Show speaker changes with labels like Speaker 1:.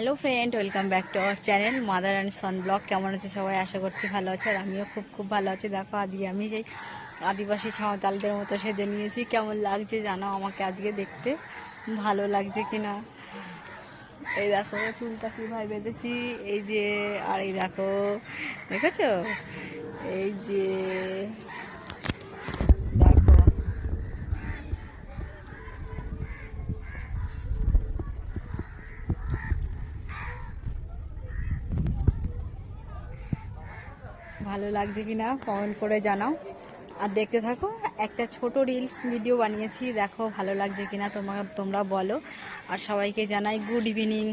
Speaker 1: Hello friend welcome back to our channel mother and son blog কেমন আছে সবাই? আশা করছি ভালো আছে আর আমিও খুব খুব ভালো আছি। দেখো, আজকে আমি যেই আদিবাসী সাঁওতালদের মতো সেজে নিয়েছি। কেমন লাগছে জানো আমাকে আজকে দেখতে? ভালো লাগছে কিনা এই দেখো, চুলটা কীভাবে বেঁধেছি। এই যে, আর এই দেখো, দেখেছ? এই যে দেখো ভালো লাগছে কি না কমেন্ট করে জানাও। আর দেখতে থাকো, একটা ছোট রিলস ভিডিও বানিয়েছি, দেখো ভালো লাগছে কিনা তোমরা তোমরা বলো। আর সবাইকে জানাই গুড ইভিনিং